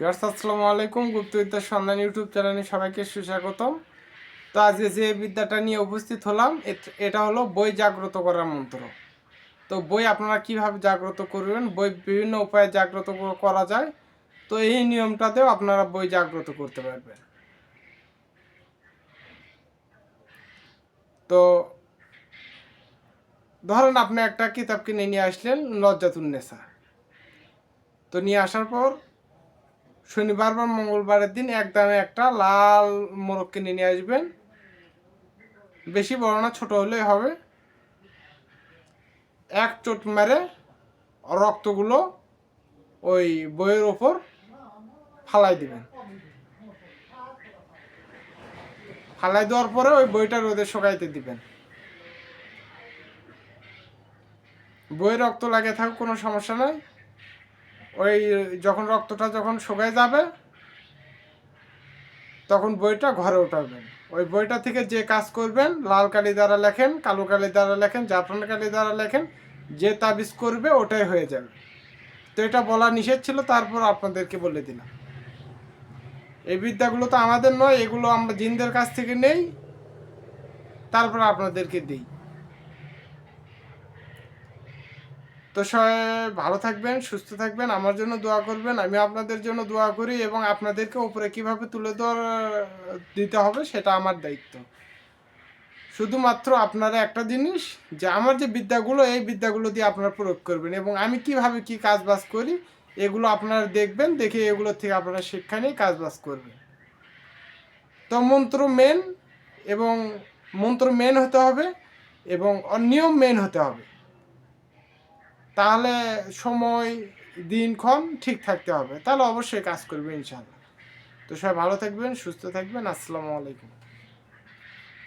Viewers, আসসালামু আলাইকুম। গুপ্তবিদ্যার সন্ধান ইউটিউব চ্যানেলে সবাইকে সুস্বাগতম। তো আজকে যে বিদ্যাটা নিয়ে উপস্থিত হলাম, এটা হলো বই জাগ্রত করার মন্ত্র। তো বই আপনারা কীভাবে জাগ্রত করবেন? বই বিভিন্ন উপায়ে জাগ্রত করা যায়। তো এই নিয়মটাতেও আপনারা বই জাগ্রত করতে পারবেন। তো ধরেন আপনি একটা কিতাব কিনে নিয়ে আসলেন লজ্জাতুন্নেসা তো নিয়ে আসার পর শনিবার বা মঙ্গলবারের দিন একদমে একটা লাল মোরগ কিনে নিয়ে আসবেন। বেশি বড় না, ছোট হলেই হবে। এক চোট মেরে রক্তগুলো ওই বইয়ের ওপর ফালাই দিবেন। ফালাই দেওয়ার পরে ওই বইটা রোদে শুকাইতে দিবেন। বইয়ে রক্ত লাগে থাকুক, কোনো সমস্যা নাই। ওই যখন রক্তটা যখন শুকায় যাবে, তখন বইটা ঘরে উঠাবেন। ওই বইটা থেকে যে কাজ করবেন, লাল কালি দ্বারা লেখেন, কালো কালি দ্বারা লেখেন, জাফরান কালি দ্বারা লেখেন, যে তাবিজ করবে ওটাই হয়ে যাবে। তো এটা বলা নিষেধ ছিল, তারপর আপনাদেরকে বলে দিলাম। এই বিদ্যাগুলো তো আমাদের নয়, এগুলো আমরা জিনদের কাছ থেকে নেই, তারপর আপনাদেরকে দিই। তো ভালো থাকবেন, সুস্থ থাকবেন, আমার জন্য দোয়া করবেন, আমি আপনাদের জন্য দোয়া করি এবং আপনাদেরকে উপরে কীভাবে তুলে ধর, দিতে হবে সেটা আমার দায়িত্ব। শুধুমাত্র আপনারা একটা জিনিস যে আমার যে বিদ্যাগুলো, এই বিদ্যাগুলো দিয়ে আপনারা প্রয়োগ করবেন এবং আমি কীভাবে কি কাজ বাজ করি, এগুলো আপনারা দেখবেন, দেখে এগুলো থেকে আপনারা শিক্ষা নিয়ে কাজ বাজ করবেন। তো মন্ত্র মেন এবং মন্ত্র মেন হতে হবে এবং নিয়ম মেন হতে হবে। তাহলে সময়, দিনক্ষণ ঠিক থাকতে হবে। তাহলে অবশ্যই কাজ করবে ইনশাল্লাহ তো সবাই ভালো থাকবেন, সুস্থ থাকবেন। আসসালামু আলাইকুম।